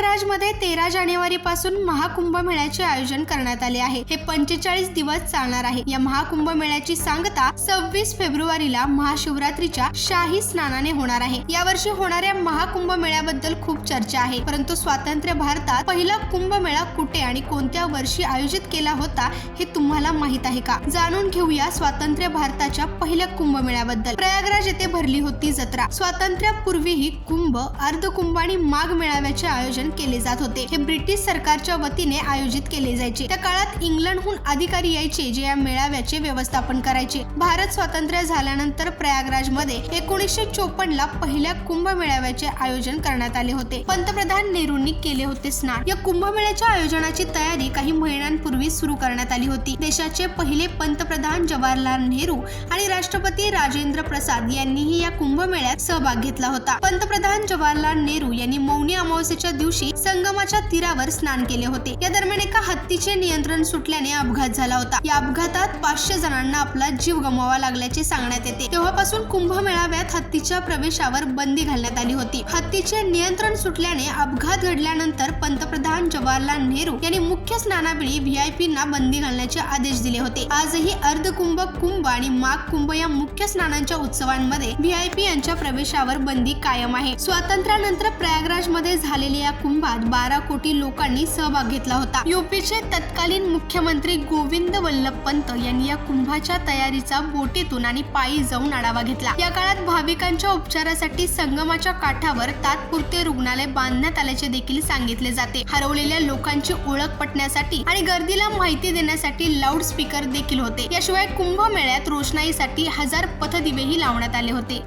प्रयागराजमध्ये तेरा जानेवारी पासून महाकुंभ मेळ्याचे आयोजन करण्यात आले आहे. हे पंचेचाळीस दिवस चालणार आहे. या महाकुंभ मेळ्याची सांगता सव्वीस फेब्रुवारीला महाशिवरात्रीच्या शाही स्नानाने होणार आहे. यावर्षी होणाऱ्या महाकुंभ मेळ्याबद्दल खूप चर्चा आहे. परंतु स्वातंत्र्य भारतात पहिला कुंभमेळा कुठे आणि कोणत्या वर्षी आयोजित केला होता हे तुम्हाला माहीत आहे का? जाणून घेऊया स्वातंत्र्य भारताच्या पहिल्या कुंभमेळ्याबद्दल प्रयागराज येथे भरली होती जत्रा. स्वातंत्र्यापूर्वीही कुंभ अर्धकुंभ आणि माघ मेळाव्याचे आयोजन केले जात होते. हे ब्रिटिश सरकारच्या वतीने आयोजित केले जायचे. त्या काळात इंग्लंडहून अधिकारी यायचे जे या मेळाव्याचे व्यवस्थापन करायचे. भारत स्वातंत्र्य झाल्यानंतर प्रयागराजमध्ये एकोणीसशे चोपन्न ला पहिल्या कुंभ मेळाव्याचे आयोजन करण्यात आले होते. पंतप्रधान नेहरूंनी केले होते स्नान. या कुंभमेळ्याच्या आयोजनाची तयारी काही महिन्यांपूर्वी सुरू करण्यात आली होती. देशाचे पहिले पंतप्रधान जवाहरलाल नेहरू आणि राष्ट्रपती राजेंद्र प्रसाद यांनीही या कुंभमेळ्यात सहभाग घेतला होता. पंतप्रधान जवाहरलाल नेहरू यांनी मौनी अमावस्येच्या दिवशी दिवशी संगमाच्या तीरावर स्नान केले होते. या दरम्यान एका हत्तीचे नियंत्रण सुटल्याने अपघात झाला होता. या अपघातात पाचशे जणांना आपला जीव गमवावा लागल्याचे सांगण्यात येते. तेव्हापासून कुंभ मेळाव्यात हत्तीच्या प्रवेशावर बंदी घालण्यात आली होती. हत्तीचे नियंत्रण सुटल्याने अपघात घडल्यानंतर पंतप्रधान जवाहरलाल नेहरू यांनी मुख्य स्नानावेळी व्हीआयपींना बंदी घालण्याचे आदेश दिले होते. आजही अर्धकुंभ कुंभ आणि माघ कुंभ या मुख्य स्नानांच्या उत्सवांमध्ये व्हीआयपी यांच्या प्रवेशावर बंदी कायम आहे. स्वातंत्र्यानंतर प्रयागराजमध्ये झालेल्या या कुंभात बारा कोटी लोकांनी सहभाग घेतला होता. युपीचे तत्कालीन मुख्यमंत्री गोविंद वल्लभ पंत यांनी या कुंभाच्या तयारीचा बोटीतून आणि पायी जाऊन आढावा घेतला. या काळात भाविकांच्या उपचारासाठी संगमाच्या काठावर तात्पुरते रुग्णालय बांधण्यात आल्याचे देखील सांगितले जाते. हरवलेल्या लोकांची ओळख पटण्यासाठी आणि गर्दीला माहिती देण्यासाठी लाऊड स्पीकर देखील होते. याशिवाय कुंभमेळ्यात रोषणाईसाठी हजार पथदिवेही लावण्यात आले होते.